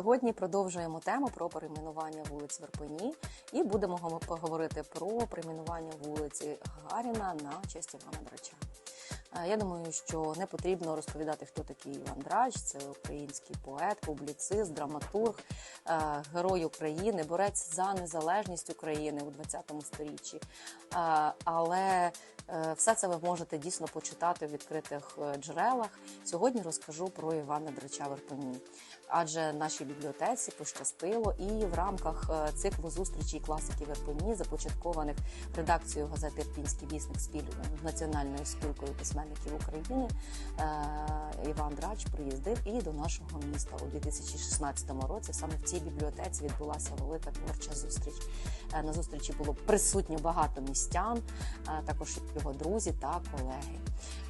Сьогодні продовжуємо тему про перейменування вулиць в Ірпені і будемо поговорити про перейменування вулиці Гагаріна на честь Івана Драча. Е, Я думаю, що не потрібно розповідати, хто такий Іван Драч. Це український поет, публіцист, драматург, е, герой України, борець за незалежність України у 20 сторіччі. Е, Але все це ви можете дійсно почитати в відкритих джерелах. Сьогодні розкажу про Івана Драча в Адже нашій бібліотеці пощастило і в рамках циклу зустрічей класиків Ірпені, започаткованих редакцією газети Ірпінський вісник спіль з Національною спілкою письменників України, е, Іван Драч приїздив і до нашого міста у 2016 році. Саме в цій бібліотеці відбулася велика творча зустріч. Е, На зустрічі було присутньо багато містян, е, також його друзі та колеги.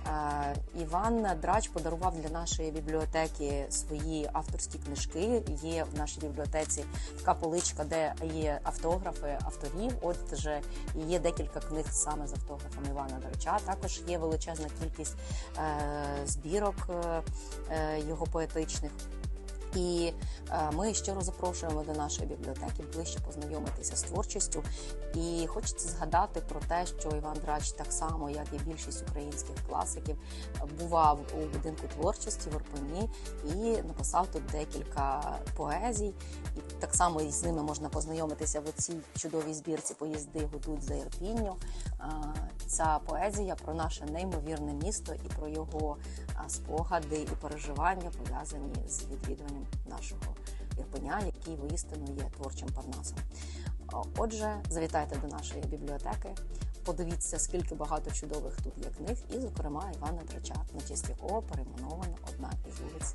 Е, Іван Драч подарував для нашої бібліотеки свої авторські книжки. Є в нашій бібліотеці така поличка, де є автографи авторів. Отже, є декілька книг саме з автографами Івана Драча. Також є величезна кількість е, збірок е, його поетичних. І е, ми щиро запрошуємо до нашої бібліотеки ближче познайомитися з творчістю. І хочеться згадати про те, що Іван Драч, так само як і більшість українських класиків, бував у будинку творчості в Ірпені і написав тут декілька поезій. І так само з ними можна познайомитися в цій чудовій збірці Поїзди гудуть за Ірпінню. Е, Ця поезія про наше неймовірне місто і про його спогади і переживання пов'язані з відвідуванням нашого Ірпеня, який воістину є творчим парнасом. Отже, завітайте до нашої бібліотеки, подивіться, скільки багато чудових тут є книг, і, зокрема, Івана Драча, на честь якого перейменована одна із вулиць